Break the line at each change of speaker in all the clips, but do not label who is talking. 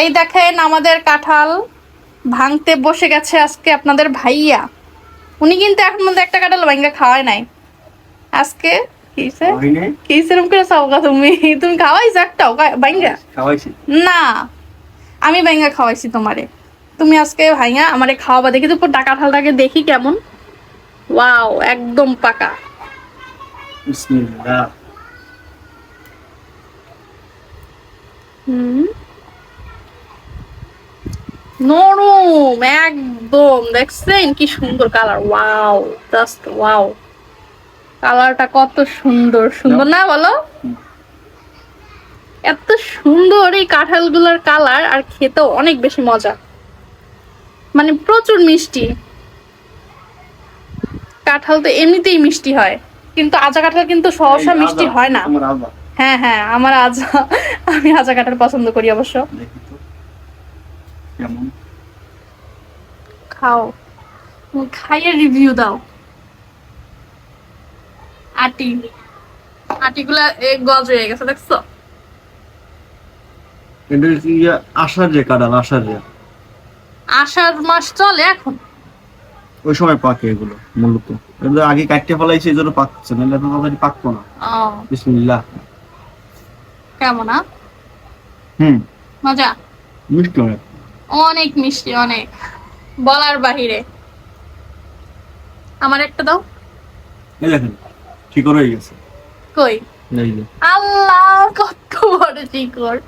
এই দেখেন আমাদের কাঁঠাল ভাঙতে বসে গেছে আজকে আপনাদের ভাইয়া। উনি কিন্তু এখন মধ্যে একটা কাঁঠাল ভাঙ্গা খাওয়াই নাই। আজকে কিসে এরকম করে চাওগা তুমি? তুমি খাওয়াইছো একটাও? ভাঙ্গা না আমি ভাঙ্গা খাওয়াইছি তোমারে। তুমি আজকে ভাইয়া আমারে খাওয়াবা দেখি তো পুরো কাঁঠালটাকে দেখি কেমন। ওয়াও একদম পাকা। হুম। নরম একদম। দেখছেন কি সুন্দর কালার ওয়াও জাস্ট ওয়াও কালারটা কত সুন্দর। সুন্দর না বলো। এত সুন্দর এই কাঁঠালগুলোর কালার আর খেতেও অনেক বেশি মজা। মানে প্রচুর মিষ্টি। কাঁঠাল তো এমনিতেই মিষ্টি হয়। কিন্তু আজা কাঁঠাল কিন্তু সহসা মিষ্টি হয় না। হ্যাঁ হ্যাঁ আমার আজা। আমি আজা কাঁঠাল পছন্দ করি অবশ্য।
কেমন?
খাও। খাইয়ে রিভিউ দাও। আটি। আটিগুলা গজ হয়ে গেছে দেখছ?
আষাঢ় যে কাঁঠাল আষাঢ় যে।
আষাঢ় মাস চলে এখন।
ওই সময় পাকে এগুলো মূলত। এগুলো আগে কাটতে ফেলাইছে এই জন্য পাকছে না এত তাড়াতাড়ি পাকতো না। বিসমিল্লাহ।
কেমন না
হুম।
মজা?
মিষ্টি অনেক।
অনেক মিষ্টি অনেক। বলার বাহিরে। আমার একটা দাও।
এই দেখেন ঠিক হয়ে গেছে।
কই? আল্লাহ কত বড় শিকড়।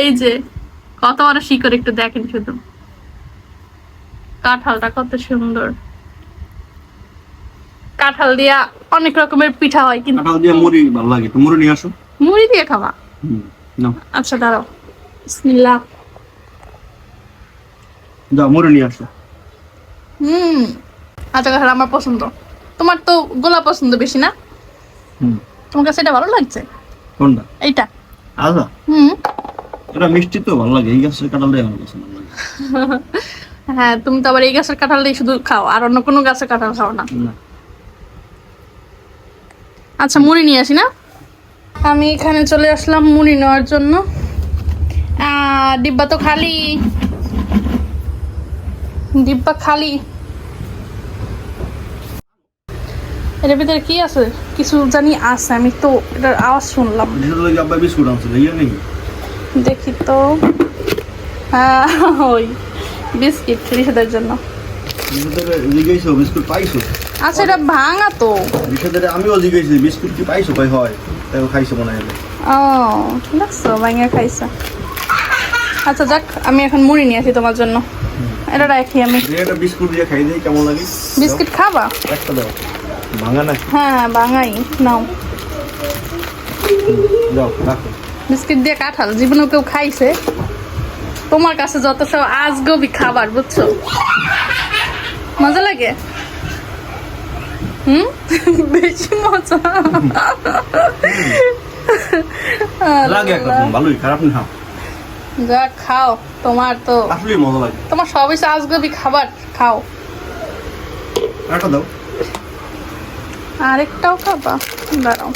এই যে কত বড় শিকড় একটু দেখেন শুধু। কাঁঠালটা কত সুন্দর। কাঁঠাল দিয়া অনেক রকমের পিঠা হয় কিন্তু
কাঁঠাল দিয়ে মুড়ি ভালো লাগে। তো মুড়ি নিয়ে আসো।
মুড়ি দিয়ে খাওয়া
হুম নাও।
আচ্ছা দাঁড়াও। বিসমিল্লাহ।
নিয়ে আসো।
হুম আচ্ছা কাঁঠাল আমার পছন্দ। তোমার তো পছন্দ বেশি না?
হুম।
তোমার কাছে এটা ভালো লাগছে?
কোনটা?
এইটা।
আদা?
হুম।
এটা মিষ্টি তো ভালো লাগে। এই গাছের আমার লাগে।
হ্যাঁ তুমি তো আবার এই গাছের কাঁঠালটাই শুধু খাও আর অন্য কোনো গাছের কাঁঠাল খাও না। আচ্ছা মুড়ি নিয়ে আসি না? আমি এখানে চলে আসলাম মুড়ি নেওয়ার জন্য। আহ, ডিব্বা তো খালি। ডিব্বা খালি। এর ভিতরে কি আছে? কিছু জানি আছে আমি তো এটার আওয়াজ শুনলাম। দেখি তো। হ্যাঁ ওই বিস্কিট রিসাদের জন্য।
বিস্কুট পাইছো?
আচ্ছা এটা ভাঙা তো।
আমিও জিজ্ঞাসি বিস্কুট কি পাইছো? কই হয়। তাই খাইছো মনে হয়।
ও দেখছ ভাঙা খাইছে। আচ্ছা যাক আমি এখন মুড়ি নিয়ে আসি তোমার জন্য। এটা রাখি আমি।
একটা বিস্কুট দিয়ে খাই দিই কেমন লাগে।
বিস্কিট খাবা?
দাও, একটা দাও। ভাঙা না?
হ্যাঁ ভাঙাই নাও।
যাও রাখো।
বিস্কিট দিয়ে কাঁঠাল জীবনে কেউ খাইছে। তোমার কাছে যত সব আজগবি খাবার বুঝছ? মজা লাগে? হুম? বেশি মজা।
লাগে ভালোই খারাপ না।
যা খাও। তোমার তো
আসলেই মজা লাগে।
তোমার সবই আজগবি খাবার। খাও।
একটা দাও।
আরেকটাও খাবা? দাঁড়াও।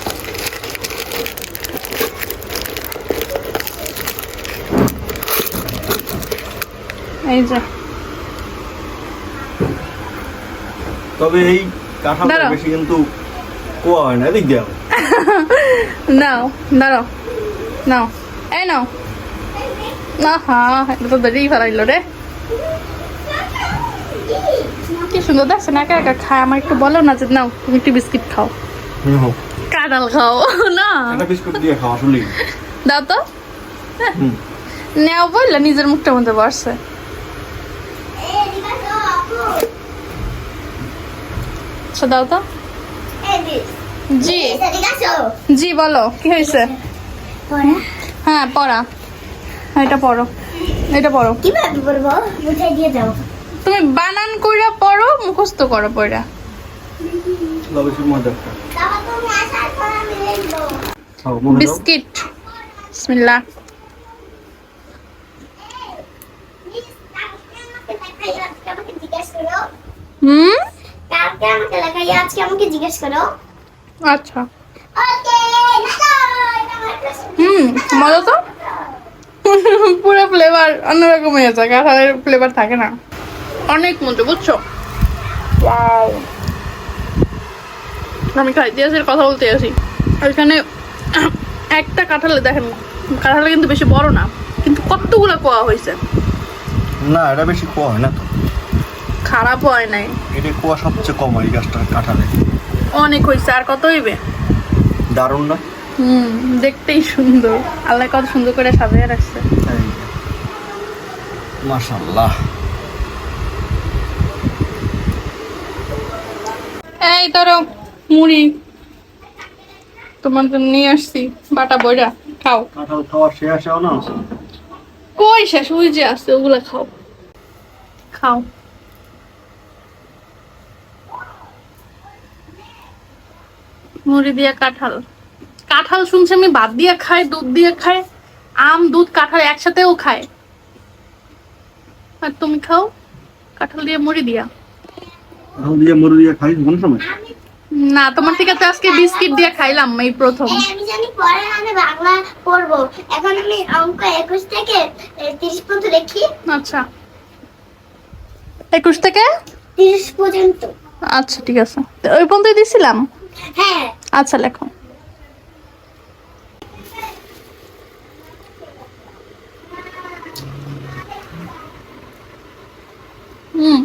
এই যে।
তবে এই কাঁঠালটা। বেশি কিন্তু কোয়া হয় না এদিক দেওয়া
নাও দাঁড়াও। নাও। এই নাও। না হা এটা তো দেরি ফেলাইলো রে। কি সুন্দর দেখছে না একা একা খায়। আমার একটু বলো না যে নাও তুমি একটু বিস্কিট খাও। কাঁঠাল খাও না?
বিস্কুট দিয়ে খাওয়া আসলেই।
দাও তো।
হুম।
নেও বললে নিজের মুখটা মধ্যে বসছে আচ্ছা দাও তো। জি। জি। বলো কি হয়েছে? হ্যাঁ পড়া। এটা পড়ো এটা পড়ো
কীভাবে বলব বুঝাই দিয়ে যাও
তুমি বানান কইরা পড়ো মুখস্থ করো পড়া
দাও।
বিস্কিট। বিসমিল্লাহ।
কালকে জিজ্ঞেস করো।
হুম?
কালকে আমাকে লেখাই আজকে আমাকে জিজ্ঞেস করো।
আচ্ছা।
ওকে
হুম মজা তো? পুরো ফ্লেভার অন্যরকম হয়ে যায় কাঁঠালের ফ্লেভার থাকে না। অনেক মজা বুঝছ? ওয়াও আমি খাইতে আসি কথা বলতে আসি। ওইখানে একটা কাঁঠালে দেখেন কাঁঠালে কিন্তু বেশি বড় না কিন্তু কতগুলো কোয়া হয়েছে?
না এটা বেশি কোয়া হয় না তো।
খারাপ হয় নাই।
এটা কুয়া সবচেয়ে কম হয় এই গাছটার কাঁঠালে।
অনেক হয়েছে আর কত হইবে?
দারুণ না?
হুম দেখতেই সুন্দর। আল্লাহ কত সুন্দর করে সাজিয়ে রাখছে।
মাশাল্লাহ
এই ধরো মুড়ি। তোমার জন্য নিয়ে আসছি বাটা বইরা খাও।
কাঁঠাল খাওয়ার শেষ হও না?
কই শেষ? ওই যে আছে ওগুলা খাও। খাও। মুড়ি দিয়া কাঁঠাল। কাঁঠাল শুনছি আমি ভাত দিয়ে খাই দুধ দিয়ে খাই আম দুধ কাঁঠাল একসাথেও খায়। আর তুমি খাও কাঁঠাল দিয়ে মুড়ি দিয়া।
কাঁঠাল দিয়ে মুড়ি দিয়ে খাই কোন সময়?
না তোমার থেকে তো আজকে বিস্কিট দিয়ে খাইলাম এই প্রথম।
আমি জানি পরে আমি বাংলা পড়ব। এখন আমি অঙ্ক একুশ থেকে এ, তিরিশ পর্যন্ত দেখি।
আচ্ছা। একুশ থেকে?
তিরিশ পর্যন্ত।
আচ্ছা ঠিক আছে। ওই পর্যন্তই দিছিলাম?
হ্যাঁ।
আচ্ছা লেখো হুম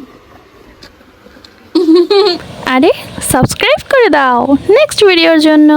আরে সাবস্ক্রাইব করে দাও নেক্সট ভিডিওর জন্য।